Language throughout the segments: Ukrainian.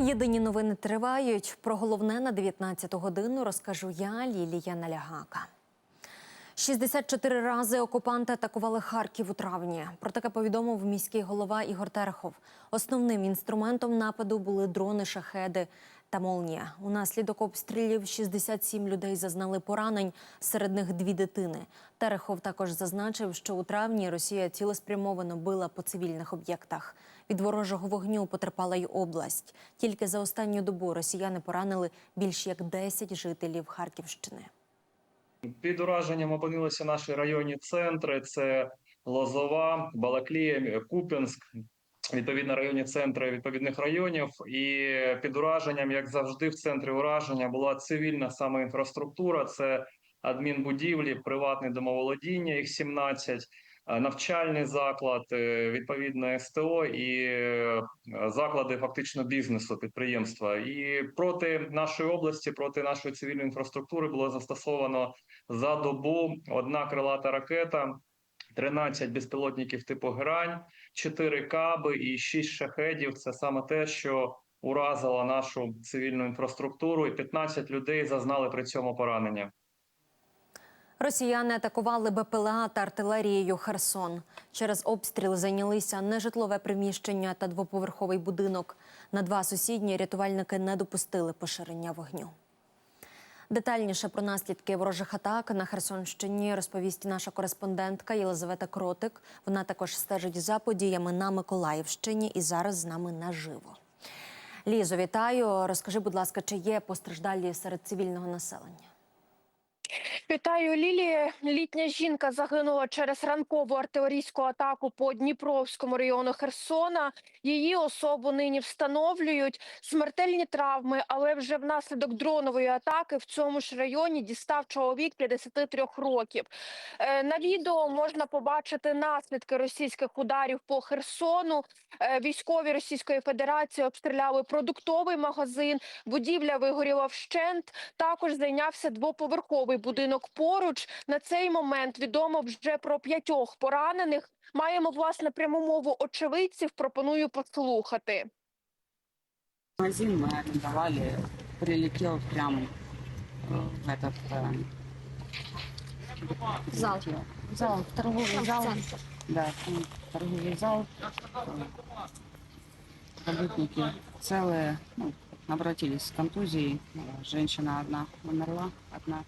Єдині новини тривають. Про головне на 19 годину розкажу я, Лілія Налягака. 64 рази окупанти атакували Харків у травні. Про таке повідомив міський голова Ігор Терехов. Основним інструментом нападу були дрони, шахеди та молнія. Унаслідок обстрілів 67 людей зазнали поранень, серед них дві дитини. Терехов також зазначив, що у травні Росія цілеспрямовано била по цивільних об'єктах. Від ворожого вогню потерпала й область. Тільки за останню добу росіяни поранили більш як 10 жителів Харківщини. Під ураженням опинилися наші районні центри: це Лозова, Балаклія, Куп'янськ. Відповідно, районні центри відповідних районів, і під ураженням, як завжди, в центрі ураження була цивільна саме інфраструктура. Це адмінбудівлі, приватне домоволодіння, їх 17, е, навчальний заклад, е, відповідно СТО і е, заклади фактично бізнесу, підприємства. І проти нашої області, проти нашої цивільної інфраструктури було застосовано за добу одна крилата ракета. 13 безпілотників типу Герань, 4 каби і 6 шахедів. Це саме те, що уразило нашу цивільну інфраструктуру, і 15 людей зазнали при цьому поранення. Росіяни атакували БПЛА та артилерією Херсон. Через обстріл зайнялися нежитлове приміщення та двоповерховий будинок. На два сусідні рятувальники не допустили поширення вогню. Детальніше про наслідки ворожих атак на Херсонщині розповість наша кореспондентка Єлизавета Кротик. Вона також стежить за подіями на Миколаївщині і зараз з нами наживо. Лізо, вітаю. Розкажи, будь ласка, чи є постраждалі серед цивільного населення? Вітаю, Лілія. Літня жінка загинула через ранкову артилерійську атаку по Дніпровському району Херсона. Її особу нині встановлюють смертельні травми, але вже внаслідок дронової атаки в цьому ж районі дістав чоловік 53 років. Е, На відео можна побачити наслідки російських ударів по Херсону. Е, Військові Російської Федерації обстріляли продуктовий магазин. Будівля вигоріла вщент. Також зайнявся двоповерховий будинок поруч. На цей момент відомо вже про п'ятьох поранених. Маємо власне пряму мову очевидців. Пропоную послухати. Магазин мы арендовали, прилетел прям э, в этот э, Зал. прилетел. зал, торговый зал, Центр. да, там торговый зал. Э, Работники целые, ну, обратились с контузией. Э, Женщина одна умерла, одна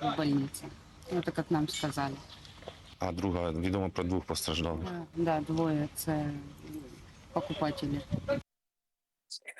в больнице. Ну, это как нам сказали. А друга відомо про двох постраждалих. Да, двое це покупатели.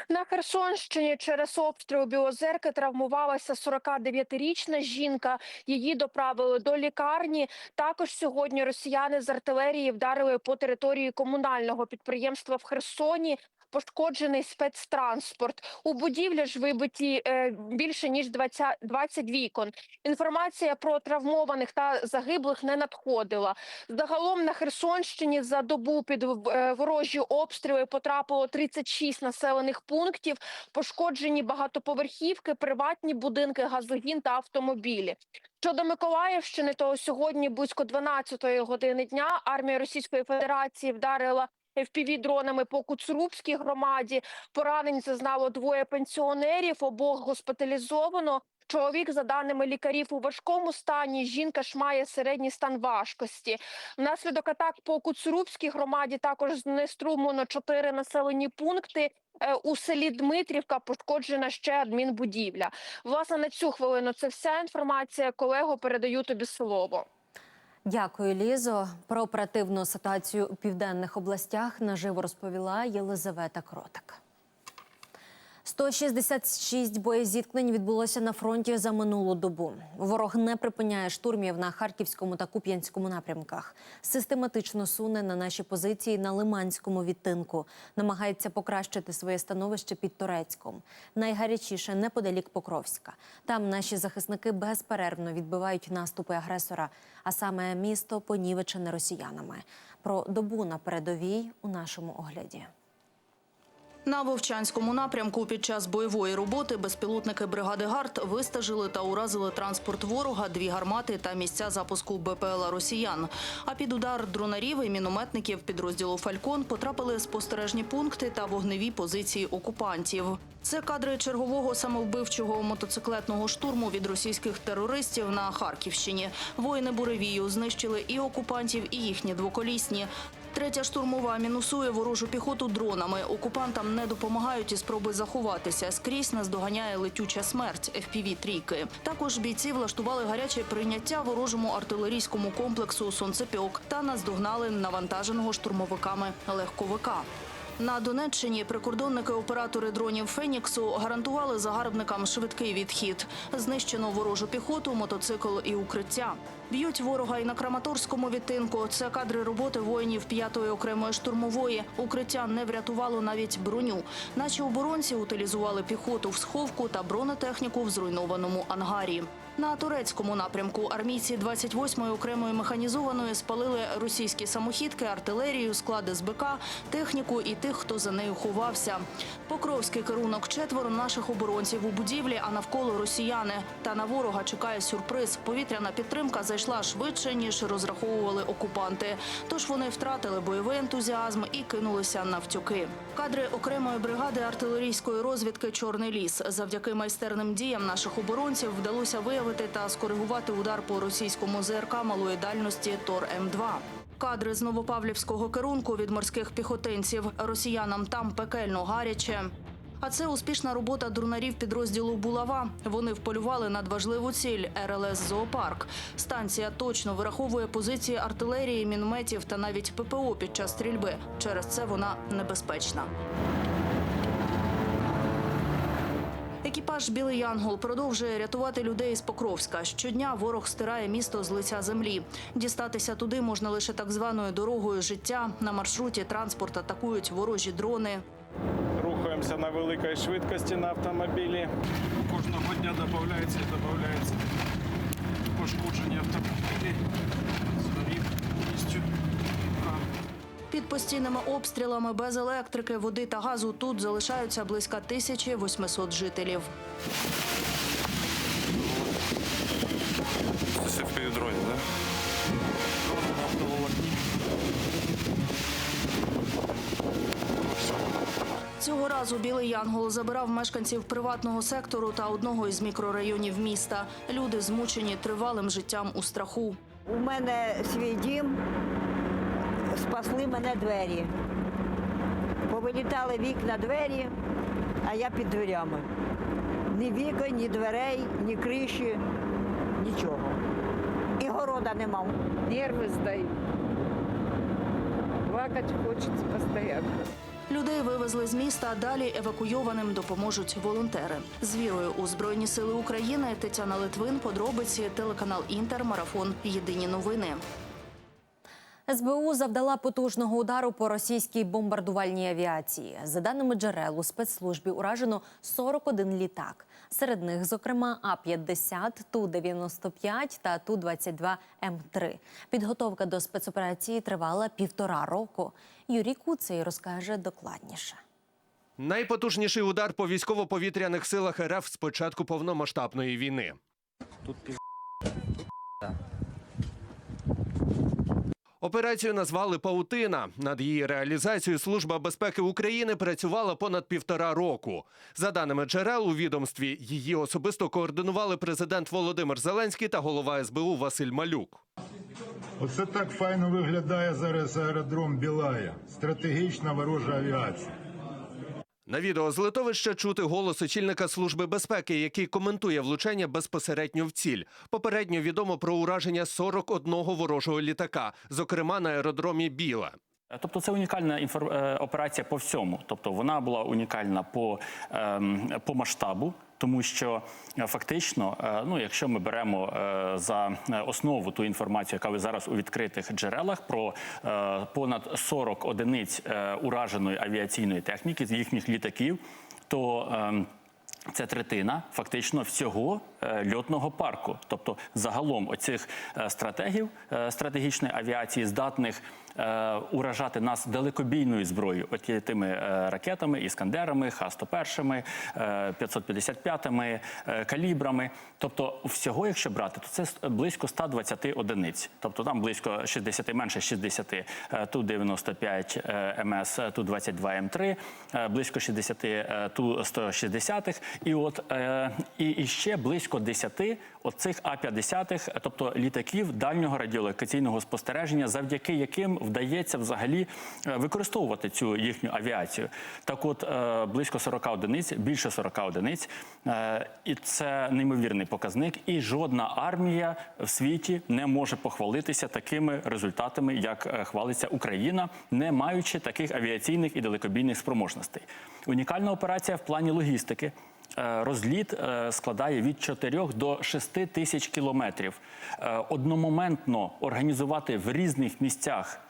На Херсонщині через обстріл Білозерки травмувалася 49-річна жінка. Її доправили до лікарні. Також сьогодні росіяни з артилерії вдарили по території комунального підприємства в Херсоні. Пошкоджений спецтранспорт у будівлі ж вибиті е, більше ніж 20, 20 вікон. Інформація про травмованих та загиблих не надходила. Загалом на Херсонщині за добу під е, ворожі обстріли потрапило 36 населених пунктів. Пошкоджені багатоповерхівки, приватні будинки, газогін та автомобілі. Щодо Миколаївщини, то сьогодні близько 12-ї години дня армія Російської Федерації вдарила FPV-дронами по Куцрубській громаді. Поранень зазнало двоє пенсіонерів, обох госпіталізовано. Чоловік, за даними лікарів, у важкому стані. Жінка ж має середній стан важкості. Внаслідок атак по Куцрубській громаді також знеструмлено чотири населені пункти. Е, У селі Дмитрівка пошкоджена ще адмінбудівля. Власне, на цю хвилину це вся інформація. Колего, передаю тобі слово. Дякую, Лізо. Про оперативну ситуацію у південних областях наживо розповіла Єлизавета Кротик. 166 боєзіткнень відбулося на фронті за минулу добу. Ворог не припиняє штурмів на харківському та куп'янському напрямках. Систематично суне на наші позиції на Лиманському відтинку. Намагається покращити своє становище під Турецьком. Найгарячіше неподалік Покровська. Там наші захисники безперервно відбивають наступи агресора, а саме місто понівечене росіянами. Про добу на передовій у нашому огляді. На Вовчанському напрямку під час бойової роботи безпілотники бригади ГАРД вистежили та уразили транспорт ворога, дві гармати та місця запуску БПЛА росіян. А під удар дронарів і мінометників підрозділу Фалькон потрапили спостережні пункти та вогневі позиції окупантів. Це кадри чергового самовбивчого мотоциклетного штурму від російських терористів на Харківщині. Воїни буревію знищили і окупантів, і їхні двоколісні. Третя штурмова мінусує ворожу піхоту дронами. Окупантам не допомагають і спроби заховатися. Скрізь наздоганяє летюча смерть fpv трійки. Також бійці влаштували гаряче прийняття ворожому артилерійському комплексу Сонцепьок та наздогнали навантаженого штурмовиками легковика. На Донеччині прикордонники-оператори дронів Феніксу гарантували загарбникам швидкий відхід. Знищено ворожу піхоту, мотоцикл і укриття. Б'ють ворога і на Краматорському відтинку. Це кадри роботи воїнів 5-ї окремої штурмової. Укриття не врятувало навіть броню. Наші оборонці утилізували піхоту в сховку та бронетехніку в зруйнованому ангарі. На турецькому напрямку армійці 28-ї окремої механізованої спалили російські самохідки, артилерію, склади СБК, техніку і тих, хто за нею ховався. Покровський керунок четверо наших оборонців у будівлі, а навколо росіяни. Та на ворога чекає сюрприз. Повітряна підтримка зайшла швидше ніж розраховували окупанти. Тож вони втратили бойовий ентузіазм і кинулися навтюки. Кадри окремої бригади артилерійської розвідки Чорний ліс завдяки майстерним діям наших оборонців вдалося виявити та скоригувати удар по російському ЗРК малої дальності Тор М2. Кадри з Новопавлівського керунку від морських піхотинців. Росіянам там пекельно гаряче. А це успішна робота дронарів підрозділу Булава. Вони вполювали надважливу ціль РЛС Зоопарк. Станція точно вираховує позиції артилерії, мінометів та навіть ППО під час стрільби. Через це вона небезпечна. Екіпаж Білий Янгол продовжує рятувати людей з Покровська. Щодня ворог стирає місто з лиця землі. Дістатися туди можна лише так званою дорогою життя. На маршруті транспорт атакують ворожі дрони. Рухаємося на великій швидкості на автомобілі. Кожного дня додається і додається пошкодження автомобілів. Під постійними обстрілами без електрики, води та газу тут залишаються близько 1800 жителів. Разу Білий Янгол забирав мешканців приватного сектору та одного із мікрорайонів міста. Люди змучені тривалим життям у страху. У мене свій дім, спасли мене двері. Повилітали вікна двері, а я під дверями. Ні вікон, ні дверей, ні криші, нічого. І города не мав. Нервы сдают. Плакать хочется постоянно. Людей вивезли з міста, а далі евакуйованим допоможуть волонтери. З вірою у Збройні Сили України Тетяна Литвин, подробиці, телеканал Інтер, марафон. Єдині новини. СБУ завдала потужного удару по російській бомбардувальній авіації. За даними джерел, у спецслужбі уражено 41 літак. Серед них, зокрема, А-50, Ту-95 та Ту-22 М3. Підготовка до спецоперації тривала півтора року. Юрій Куцей розкаже докладніше. Найпотужніший удар по військово-повітряних силах РФ з початку повномасштабної війни. Операцію назвали Паутина. Над її реалізацією Служба безпеки України працювала понад півтора року. За даними джерел у відомстві, її особисто координували президент Володимир Зеленський та голова СБУ Василь Малюк. Оце так файно виглядає зараз аеродром Білая. Стратегічна ворожа авіація. На відео з литовища чути голос очільника служби безпеки, який коментує влучання безпосередньо в ціль. Попередньо відомо про ураження 41 ворожого літака, зокрема на аеродромі Біла. Тобто це унікальна інфор... е, операція по всьому. Тобто вона була унікальна по, ем, по масштабу, тому що е, фактично, е, ну якщо ми беремо е, за основу ту інформацію, яка ви зараз у відкритих джерелах про понад 40 одиниць ураженої авіаційної техніки з їхніх літаків, то ем, це третина фактично всього льотного парку. Тобто, загалом оцих стратегів стратегічної авіації здатних уражати нас далекобійною зброєю, от тими е, ракетами, іскандерами, Х-101, е, 555-ми, е, калібрами. Тобто, всього, якщо брати, то це близько 120 одиниць. Тобто там близько 60, менше 60, е, Ту-95 е, МС, Ту-22 М3, е, близько 60 е, Ту-160. І от е, і, і ще близько 10 оцих А-50, тобто літаків дальнього радіолокаційного спостереження, завдяки яким вдається взагалі е, використовувати цю їхню авіацію. Так от е, близько 40 одиниць, більше 40 одиниць, е, і це неймовірний показник. І жодна армія в світі не може похвалитися такими результатами, як хвалиться Україна, не маючи таких авіаційних і далекобійних спроможностей. Унікальна операція в плані логістики. Розліт складає від 4 до 6 тисяч кілометрів. Одномоментно організувати в різних місцях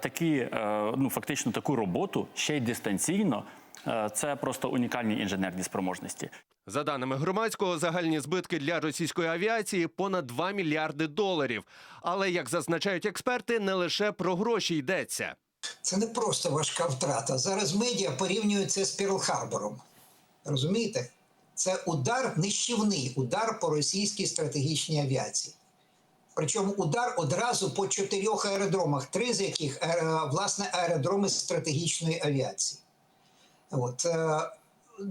такі, е, ну фактично таку роботу ще й дистанційно. е, Це просто унікальні інженерні спроможності. За даними громадського, загальні збитки для російської авіації понад 2 мільярди доларів. Але як зазначають експерти, не лише про гроші йдеться. Це не просто важка втрата. Зараз медіа порівнюють це з Перл-Харбором. Розумієте? Це удар нищівний, удар по російській стратегічній авіації. Причому удар одразу по чотирьох аеродромах, три з яких е, власне аеродроми стратегічної авіації. От, е,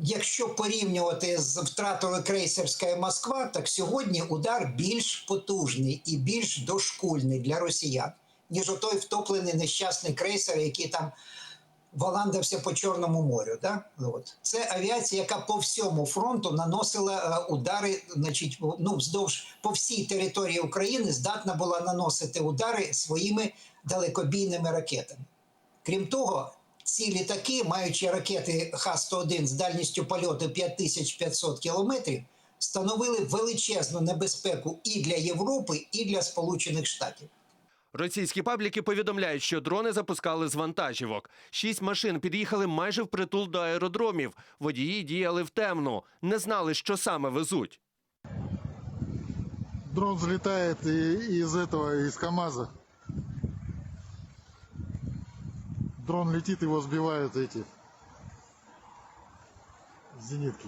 якщо порівнювати з втратою крейсерська Москва, так сьогодні удар більш потужний і більш дошкульний для росіян, ніж отой втоплений нещасний крейсер, який там валандався по Чорному морю. Да? От. Це авіація, яка по всьому фронту наносила е, удари, значить, ну, вздовж по всій території України здатна була наносити удари своїми далекобійними ракетами. Крім того, ці літаки, маючи ракети Х-101 з дальністю польоту 5500 кілометрів, становили величезну небезпеку і для Європи, і для Сполучених Штатів. Російські пабліки повідомляють, що дрони запускали з вантажівок. Шість машин під'їхали майже впритул до аеродромів. Водії діяли в темну, не знали, що саме везуть. Дрон взлетает из этого, из КАМАЗа. Дрон летит, его сбивают эти зенитки.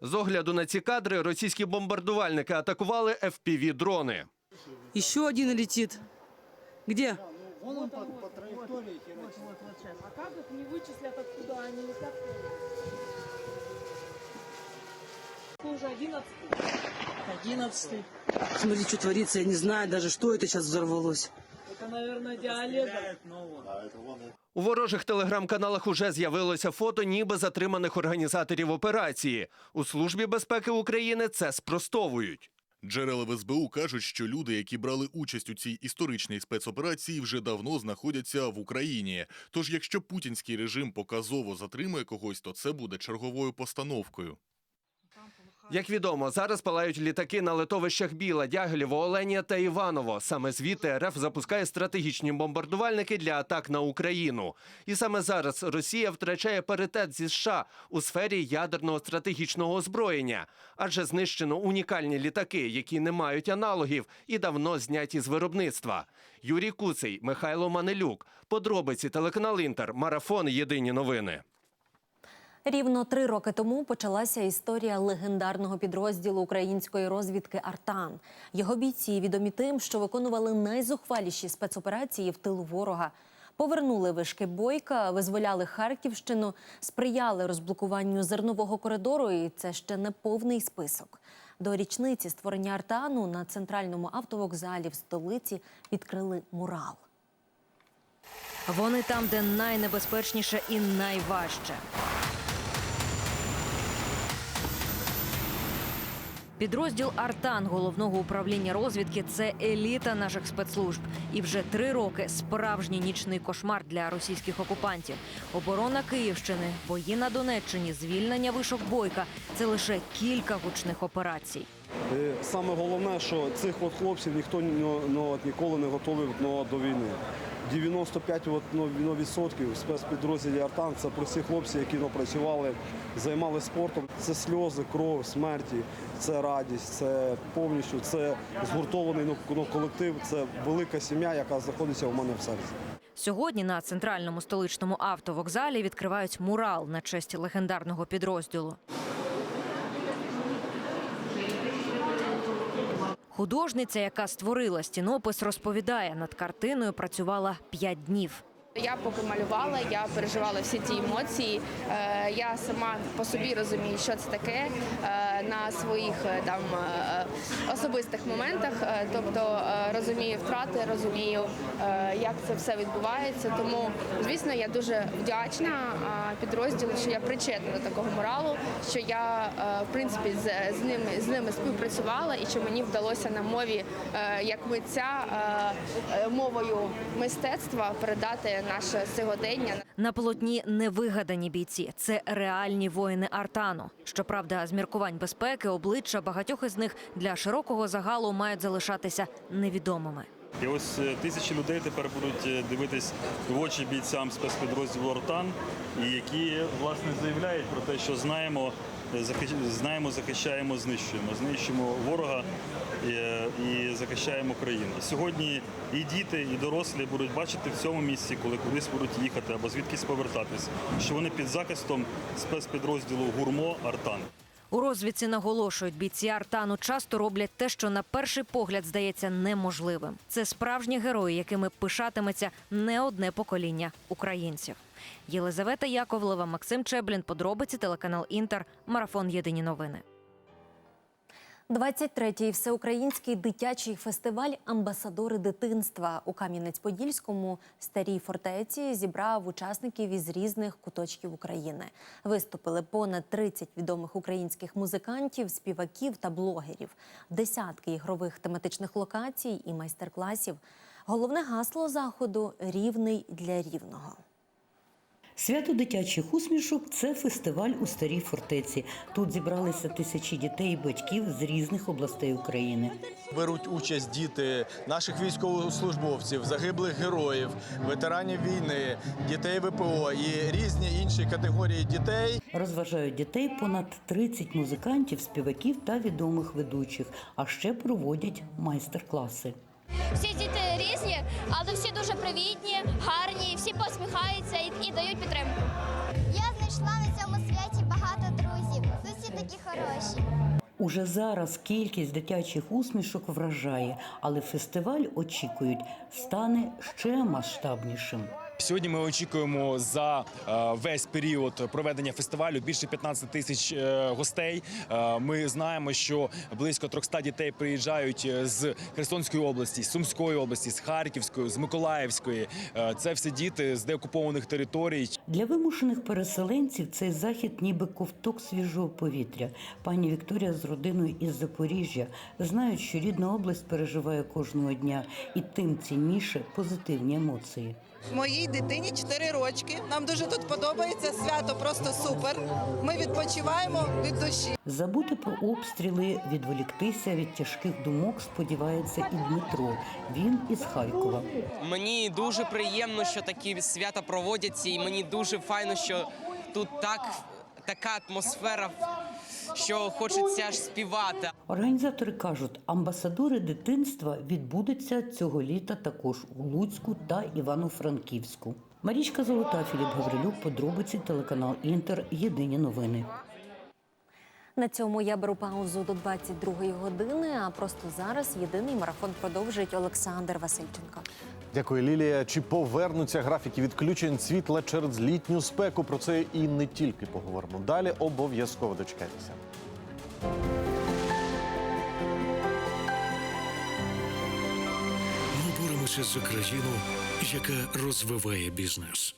З огляду на ці кадри російські бомбардувальники атакували fpv дрони Еще один летит. Где? Одиннадцатый. Смотри, что творится, я не знаю даже, что это сейчас взорвалось. У ворожих телеграм-каналах уже з'явилося фото, ніби затриманих організаторів операції. У службі безпеки України це спростовують. Джерела в СБУ кажуть, що люди, які брали участь у цій історичній спецоперації, вже давно знаходяться в Україні. Тож, якщо путінський режим показово затримує когось, то це буде черговою постановкою. Як відомо, зараз палають літаки на литовищах Біла, Дягилєво, Оленя та Іваново. Саме звідти РФ запускає стратегічні бомбардувальники для атак на Україну. І саме зараз Росія втрачає паритет зі США у сфері ядерного стратегічного озброєння, адже знищено унікальні літаки, які не мають аналогів і давно зняті з виробництва. Юрій Куций, Михайло Манелюк. Подробиці телеканал Інтер. Марафон. Єдині новини. Рівно три роки тому почалася історія легендарного підрозділу української розвідки Артан. Його бійці відомі тим, що виконували найзухваліші спецоперації в тилу ворога. Повернули вишки бойка, визволяли Харківщину, сприяли розблокуванню зернового коридору. І це ще не повний список. До річниці створення Артану на центральному автовокзалі в столиці відкрили мурал. Вони там, де найнебезпечніше і найважче. Підрозділ Артан головного управління розвідки це еліта наших спецслужб. І вже три роки справжній нічний кошмар для російських окупантів. Оборона Київщини, бої на Донеччині, звільнення вишок бойка це лише кілька гучних операцій. Саме головне, що цих от хлопців ніхто ніколи не готовив до війни. 95 от, ну, ну, відсотків спецпідрозділі Артан це прості хлопці, які ну, працювали, займалися спортом. Це сльози, кров, смерті, це радість, це повністю це згуртований колектив, це велика сім'я, яка знаходиться у мене в серці. Сьогодні на центральному столичному автовокзалі відкривають мурал на честь легендарного підрозділу. Художниця, яка створила стінопис, розповідає, над картиною працювала п'ять днів. Я поки малювала, я переживала всі ті емоції. Е, Я сама по собі розумію, що це таке е, на своїх е, там е, особистих моментах. Е, Тобто е, розумію втрати, розумію, е, як це все відбувається. Тому, звісно, я дуже вдячна е, підрозділу, що я причетна до такого моралу, що я е, в принципі з, з ними з ними співпрацювала і що мені вдалося на мові е, як митця е, е, мовою мистецтва передати наше сьогодення. На полотні не вигадані бійці, це реальні воїни Артану. Щоправда, з міркувань безпеки обличчя багатьох із них для широкого загалу мають залишатися невідомими. І ось е, тисячі людей тепер будуть е, дивитись в очі бійцям спецпідрозділу Ортан, які власне заявляють про те, що знаємо, е, знаємо, захищаємо, знищуємо, знищуємо ворога і захищаємо країну. Сьогодні і діти, і дорослі будуть бачити в цьому місці, коли кудись будуть їхати або звідкись повертатись, що вони під захистом спецпідрозділу Гурмо Артан. У розвідці наголошують, бійці Артану часто роблять те, що на перший погляд здається неможливим. Це справжні герої, якими пишатиметься не одне покоління українців. Єлизавета Яковлева, Максим Чеблін, подробиці телеканал Інтер, марафон Єдині новини. 23-й всеукраїнський дитячий фестиваль Амбасадори дитинства у Кам'янець-Подільському старій фортеці зібрав учасників із різних куточків України. Виступили понад 30 відомих українських музикантів, співаків та блогерів, десятки ігрових тематичних локацій і майстер-класів. Головне гасло заходу рівний для рівного. Свято дитячих усмішок це фестиваль у старій фортеці. Тут зібралися тисячі дітей і батьків з різних областей України. Беруть участь діти наших військовослужбовців, загиблих героїв, ветеранів війни, дітей ВПО і різні інші категорії дітей. Розважають дітей понад 30 музикантів, співаків та відомих ведучих. А ще проводять майстер-класи. Всі діти різні, але всі дуже привітні, гарні, всі посміхаються і, і дають підтримку. Я знайшла на цьому святі багато друзів. Усі всі такі хороші. Уже зараз кількість дитячих усмішок вражає, але фестиваль очікують стане ще масштабнішим. Сьогодні ми очікуємо за е, весь період проведення фестивалю більше 15 тисяч е, гостей. Е, Ми знаємо, що близько 300 дітей приїжджають з Херсонської області, з Сумської області, з Харківської, з Миколаївської. Це все діти з деокупованих територій. Для вимушених переселенців цей захід ніби ковток свіжого повітря. Пані Вікторія з родиною із Запоріжжя знають, що рідна область переживає кожного дня, і тим цінніше позитивні емоції. Моїй дитині 4 рочки. Нам дуже тут подобається. Свято просто супер. Ми відпочиваємо від душі. Забути про обстріли, відволіктися від тяжких думок сподівається і Дмитро. Він із Харкова. Мені дуже приємно, що такі свята проводяться, і мені дуже файно, що тут так така атмосфера, що хочеться ж співати. Організатори кажуть, амбасадори дитинства відбудуться цього літа також у Луцьку та Івано-Франківську. Марічка Золота, Філіп Гаврилюк, подробиці телеканал Інтер. Єдині новини. На цьому я беру паузу до 22-ї години. А просто зараз єдиний марафон продовжить Олександр Васильченко. Дякую, Лілія. Чи повернуться графіки відключень світла через літню спеку? Про це і не тільки поговоримо. Далі обов'язково дочекайтеся. Ми боремося за країну, яка розвиває бізнес.